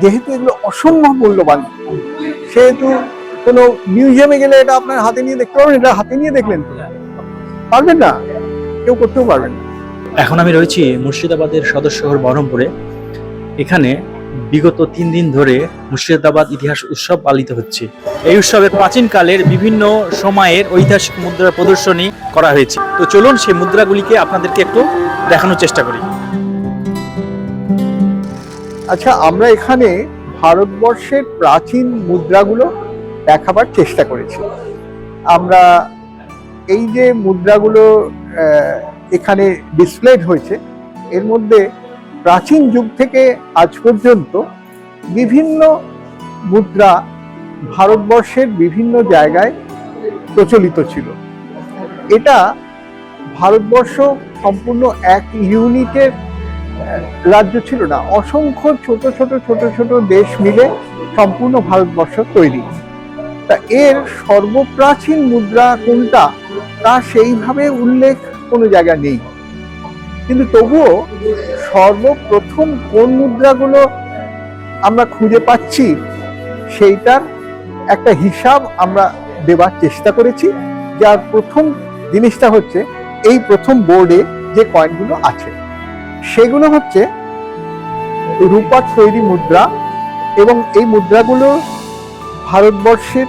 যেহেতু এগুলো অসম্ভব মূল্যবান। সেহেতু কোনো মিউজিয়ামে গেলে এটা আপনার হাতে নিয়ে দেখতে পারবেন, এটা হাতে নিয়ে দেখলেন পারবেন না? কেউ করতেও পারবেন না। এখন আমি রয়েছি মুর্শিদাবাদের সদর শহর বহরমপুরে। এখানে বিগত তিন দিন ধরে মুর্শিদাবাদ ইতিহাস উৎসব পালিত হচ্ছে। এই উৎসবে প্রাচীনকালের বিভিন্ন সময়ের ঐতিহাসিক মুদ্রা প্রদর্শনী করা হয়েছে। তো চলুন সেই মুদ্রাগুলিকে আপনাদেরকে একটু দেখানোর চেষ্টা করি। আচ্ছা আমরা এখানে ভারতবর্ষের প্রাচীন মুদ্রাগুলো দেখাবার চেষ্টা করেছি। আমরা এই যে মুদ্রাগুলো এখানে ডিসপ্লেড হয়েছে, এর মধ্যে প্রাচীন যুগ থেকে আজ পর্যন্ত বিভিন্ন মুদ্রা ভারতবর্ষের বিভিন্ন জায়গায় প্রচলিত ছিল। এটা ভারতবর্ষ সম্পূর্ণ এক ইউনিটের রাজ্য ছিল না। অসংখ্য ছোট ছোট ছোট ছোট দেশ মিলে সম্পূর্ণ ভারতবর্ষ তৈরি। তা এর সর্বপ্রাচীন মুদ্রা কোনটা, তা সেইভাবে উল্লেখ কোনো জায়গা নেই। কিন্তু তবুও সর্বপ্রথম কোন মুদ্রাগুলো আমরা খুঁজে পাচ্ছি, সেইটার একটা হিসাব আমরা দেবার চেষ্টা করেছি। যার প্রথম জিনিসটা হচ্ছে, এই প্রথম বোর্ডে যে কয়েনগুলো আছে। সেগুলো হচ্ছে রূপার তৈরি মুদ্রা এবং এই মুদ্রাগুলো ভারতবর্ষের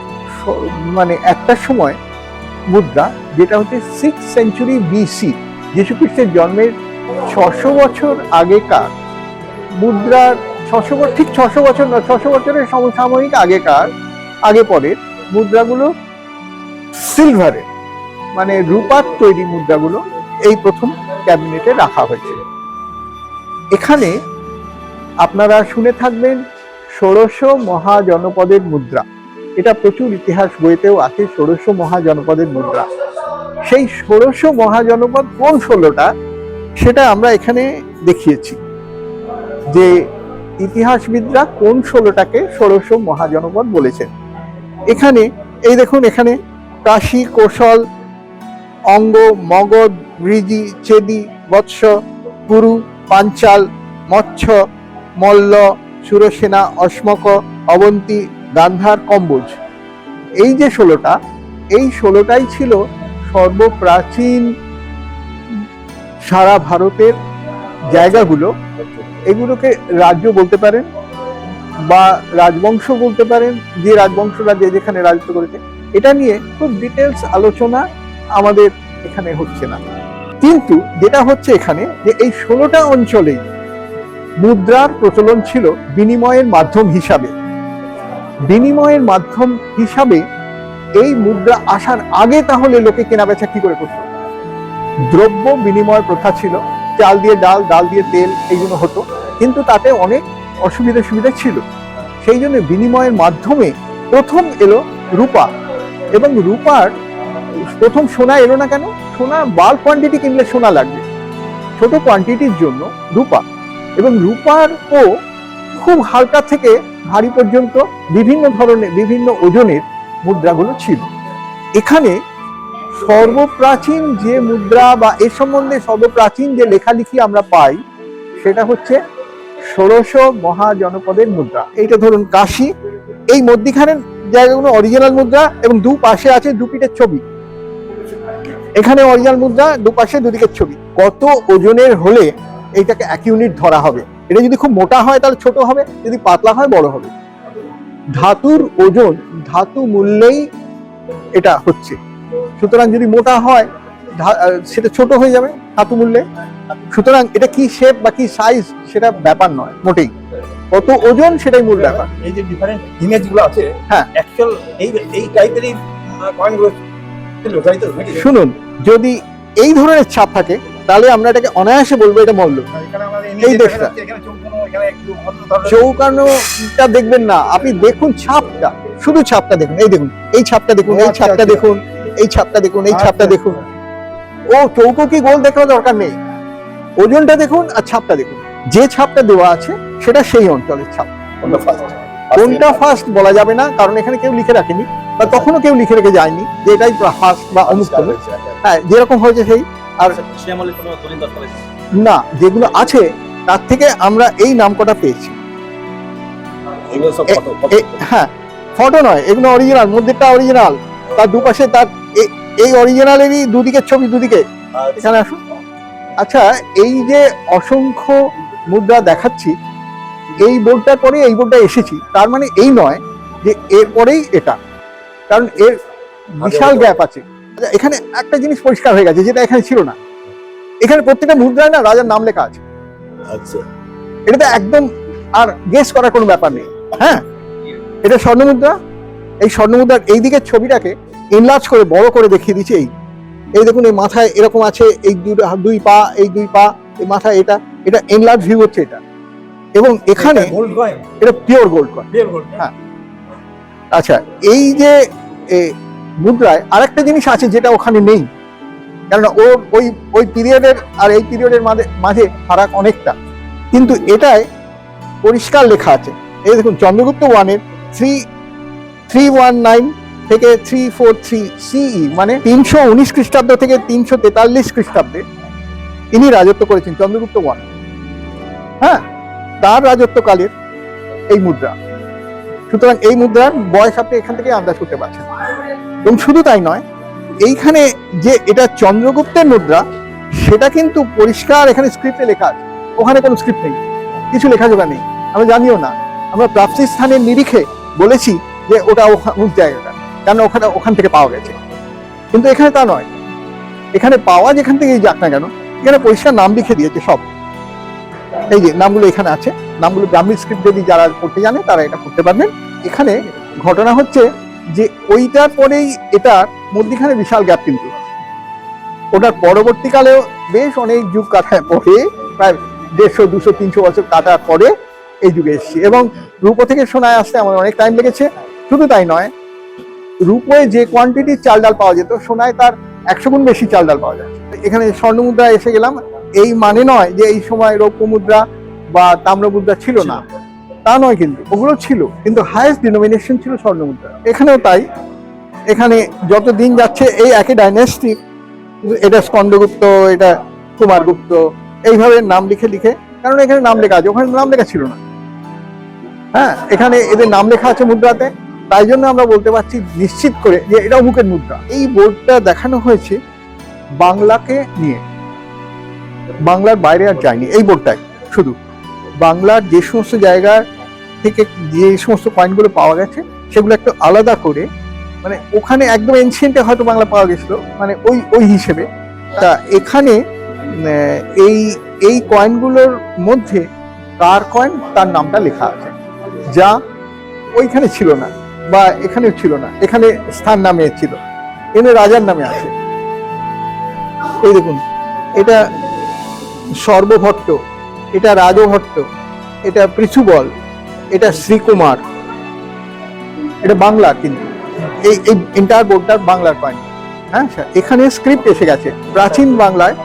মানে একটা সময় মুদ্রা, যেটা হচ্ছে সিক্স সেঞ্চুরি বিসি যীশু খ্রিস্টের জন্মের ছশো বছর আগেকার মুদ্রার ছশো বছর ঠিক ছশো বছর না ছশো বছরের সমসাময়িক আগেকার, আগে পরের মুদ্রাগুলো সিলভারের মানে রূপার তৈরি মুদ্রাগুলো এই প্রথম ক্যাবিনেটে রাখা হয়েছে এখানে আপনারা শুনে থাকবেন ষোড়শ মহাজনপদের মুদ্রা। এটা প্রচুর ইতিহাস বইতেও আছে, ষোড়শ মহাজনপদের মুদ্রা। সেই ষোড়শ মহাজনপদ কোন ষোলোটা, সেটা আমরা এখানে দেখিয়েছি। যে ইতিহাসবিদরা কোন ষোলোটাকে ষোড়শ মহাজনপদ বলেছেন। এখানে, এই দেখুন এখানে, কাশী, কৌশল, অঙ্গ, মগধ, ঋজি, চেদি, বৎস, পুরু পাঞ্চাল, মৎস্য, মল্ল, সুরসেনা, অশ্মক, অবন্তী, গান্ধার কম্বোজ। এই যে ষোলোটা, এই ষোলোটাই ছিল সর্বপ্রাচীন সারা ভারতের জায়গাগুলো। এগুলোকে রাজ্য বলতে পারেন বা রাজবংশ বলতে পারেন, যে রাজবংশরা যে যেখানে রাজত্ব করেছে। এটা নিয়ে খুব ডিটেলস আলোচনা আমাদের এখানে হচ্ছে না। কিন্তু যেটা হচ্ছে এখানে যে এই ষোলোটা অঞ্চলেই মুদ্রার প্রচলন ছিল বিনিময়ের মাধ্যম হিসাবে। বিনিময়ের মাধ্যম হিসাবে এই মুদ্রা আসার আগে তাহলে লোকে কেনাবেচা কি করে করতো? দ্রব্য বিনিময় প্রথা ছিল, চাল দিয়ে ডাল ডাল দিয়ে তেল এইগুলো হতো, কিন্তু তাতে অনেক অসুবিধা সুবিধা ছিল। সেই জন্য বিনিময়ের মাধ্যমে প্রথম এলো রূপা এবং রূপার প্রথম সোনা এলো না কেন? সোনা বাল্ক কোয়ান্টিটি কিনলে সোনা লাগবে। ছোট কোয়ান্টিটির জন্য রূপা এবং রূপার ও খুব হালকা থেকে ভারী পর্যন্ত বিভিন্ন ধরনের, বিভিন্ন ওজনের মুদ্রাগুলো ছিল। এখানে সর্বপ্রাচীন যে মুদ্রা বা এ সম্বন্ধে সর্বপ্রাচীন যে লেখালেখি আমরা পাই, সেটা হচ্ছে ষোড়শ মহাজনপদের মুদ্রা। এইটা ধরুন কাশি। এই মধ্যিখানের জায়গাগুলো অরিজিনাল মুদ্রা এবং দু পাশে আছে দু পিঠের ছবি। এখানে অরিজিনাল মুদ্রা দুপাশে দুদিকের ছবি। কত ওজনের হলে এইটাকে এক ইউনিট ধরা হবে? এটা যদি খুব মোটা হয় তাহলে ছোট হবে যদি পাতলা হয় বড় হবে। ধাতুর ওজন ধাতু মূল্যেই এটা হচ্ছে। সুতরাং যদি মোটা হয় সেটা ছোট হয়ে যাবে ধাতু মূল্যে। সুতরাং এটা কি শেপ বা কি সাইজ সেটা ব্যাপার নয় মোটেই। কত ওজন সেটাই মূল ব্যাপার। এই যে ডিফারেন্ট ইমেজগুলো আছে হ্যাঁ। অ্যাকচুয়াল এই এই টাইপেরই কয়েনগুলো ছিল তাই তো? শুনুন যদি এই ধরনের ছাপ থাকে তাহলে আমরা এটাকে অনায়াসে বলব এটা মল্ল। এই এই দেশটা। চৌকানোটা দেখবেন না। আপনি দেখুন ছাপটা। শুধু ছাপটা দেখুন। এই দেখুন এই ছাপটা দেখুন এই আচ্ছা, ছাপটা আচ্ছা। দেখুন এই ছাপটা দেখুন এই ছাপটা আচ্ছা, দেখুন। ও চৌকো কি গোল দেখার দরকার নেই? ওজনটা দেখুন আর ছাপটা দেখুন। যে ছাপটা দেওয়া আছে সেটা সেই অঞ্চলের ছাপ। কোনটা ফার্স্ট বলা যাবে না কারণ এখানে কেউ লিখে রাখেনি। বা তখনও কেউ লিখে রেখে যায়নি যে এটাই ফার্স্ট বা অমুক হ্যাঁ যেরকম হয়েছে সেই আর না যেগুলো আছে তার থেকে আমরা এই নাম কটা পেয়েছি হ্যাঁ ফটো নয় এগুলো অরিজিনাল মন্দিরটা অরিজিনাল তার দুপাশে তার এই অরিজিনালেরই দুদিকের ছবি দুদিকে। এখানে আসুন। আচ্ছা এই যে অসংখ্য মুদ্রা দেখাচ্ছি এই বোর্ডটার পরে এই বোর্ডটা এসেছি। তার মানে এই নয় যে এরপরেই এটা। কারণ এর বিশাল গ্যাপ আছে। আচ্ছা, এখানে একটা জিনিস পরিষ্কার হয়ে গেছে যেটা এখানে ছিল না। এখানে প্রত্যেকটা মুদ্রায় না রাজার নাম লেখা আছে। আচ্ছা। এটা তো একদম আর গেস করার কোনো ব্যাপার নেই। হ্যাঁ? এটা স্বর্ণমুদ্রা। এই স্বর্ণমুদ্রার এই দিকের ছবিটাকে এনলার্জ করে বড় করে দেখিয়ে দিচ্ছে এই। এই দেখুন এই মাথায় এরকম আছে এই দুই- পা এই দুই পা এই মাথায় এটা। এটা এনলার্জ ভিউ হচ্ছে এটা। এবং এখানে এটা পিওর গোল্ড কয়েন গোল্ড হ্যাঁ। আচ্ছা এই যে এ, মুদ্রায় আরেকটা জিনিস আছে যেটা ওখানে নেই। কেননা ওর ওই ওই পিরিয়ডের আর এই পিরিয়ডের মাঝে মাঝে ফারাক অনেকটা। কিন্তু এটায় পরিষ্কার লেখা আছে। এই দেখুন চন্দ্রগুপ্ত ওয়ানের থ্রি থ্রি ওয়ান নাইন থেকে থ্রি ফোর থ্রি সিই মানে তিনশো উনিশ খ্রিস্টাব্দ থেকে তিনশো তেতাল্লিশ খ্রিস্টাব্দে ইনি রাজত্ব করেছেন চন্দ্রগুপ্ত ওয়ান। হ্যাঁ তার রাজত্বকালের এই মুদ্রা। সুতরাং এই মুদ্রার বয়স আপনি এখান থেকে আন্দাজ করতে পারছেন। এবং শুধু তাই নয়, এইখানে যে এটা চন্দ্রগুপ্তের মুদ্রা, সেটা কিন্তু পরিষ্কার এখানে স্ক্রিপ্টে লেখা আছে। ওখানে কোনো স্ক্রিপ্ট নেই, কিছু লেখাজোখা নেই। আমরা জানিও না, আমরা প্রাপ্তি স্থানের নিরিখে বলেছি যে ওটা ওখা- ওই জায়গাটা, কেন ওখানে, ওখান থেকে পাওয়া গেছে। কিন্তু এখানে তা নয়, এখানে পাওয়া যেখান থেকেই যাক না কেন, এখানে পরিষ্কার নাম লিখে দিয়েছে সব। এই যে নামগুলো এখানে আছে, নামগুলো ব্রাহ্মী স্ক্রিপ্ট যদি যারা পড়তে জানে, তারা এটা পড়তে পারবেন। এখানে ঘটনা হচ্ছে যে ওইটার পরেই এটার মধ্যিখানে বিশাল গ্যাপ কিন্তু। ওটার পরবর্তীকালেও বেশ অনেক যুগ কাটায় পরে, প্রায় দেড়শো, দুশো, তিনশো বছর কাটার পরে এই যুগে এসেছি। এবং রূপো থেকে সোনায় আসতে আমার অনেক টাইম লেগেছে। শুধু তাই নয়, রূপোয় যে কোয়ান্টিটির চাল ডাল পাওয়া যেত, সোনায় তার একশো গুণ বেশি চাল ডাল পাওয়া যায়। এখানে স্বর্ণ মুদ্রা এসে গেলাম। এই মানে নয় যে এই সময় রৌপ্য মুদ্রা বা তাম্র মুদ্রা ছিল না। তা নয় কিন্তু, ওগুলো ছিল, কিন্তু হায়েস্ট ডিনোমিনেশন ছিল স্বর্ণ মুদ্রা এখানেও তাই, এখানে যত দিন যাচ্ছে এই একই ডাইনেস্টি এটা স্কন্দগুপ্ত, এটা কুমারগুপ্ত, এইভাবে নাম লিখে লিখে, কারণ এখানে নাম লেখা আছে, ওখানে নাম লেখা ছিল না। হ্যাঁ এখানে এদের নাম লেখা আছে মুদ্রাতে, তাই জন্য আমরা বলতে পারছি নিশ্চিত করে যে এটা অমুকের মুদ্রা। এই বোর্ডটা দেখানো হয়েছে বাংলাকে নিয়ে, বাংলার বাইরে আর যায়নি, এই বোর্ডটাই শুধু। বাংলার যে সমস্ত জায়গা থেকে যে সমস্ত কয়েনগুলো পাওয়া গেছে, সেগুলো একটু আলাদা করে মানে ওখানে একদম এনশিয়েন্টে হয়তো বাংলা পাওয়া গেছিল মানে ওই ওই হিসেবে। তা এখানে এই এই কয়েনগুলোর মধ্যে কার কয়েন তার নামটা লেখা আছে, যা ওইখানে ছিল না, বা এখানেও ছিল না, এখানে স্থান নামে ছিল, এখানে রাজার নামে আছে। এই দেখুন, এটা সর্বভট্ট এটা রাজভট্ট, এটা পৃথুবল, এটা শ্রীকুমার। এটা বাংলা কিন্তু। এই এই এন্টায়ার বোর্ডটার বাংলার পয়েন্ট হ্যাঁ স্যার এখানে স্ক্রিপ্ট এসে গেছে। প্রাচীন বাংলায়।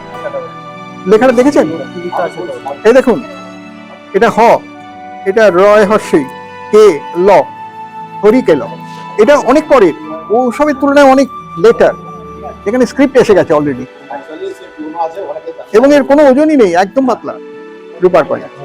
লেখাটা দেখেছেন? এই দেখুন, এটা হ, এটা রয় হর্ষই কে, ল, হরি, কে, ল। এটা অনেক পরের। ও সবের তুলনায় অনেক লেটার এখানে স্ক্রিপ্ট এসে গেছে অলরেডি এবং এর কোনো ওজনই নেই, একদম পাতলা। রূপার কয়েন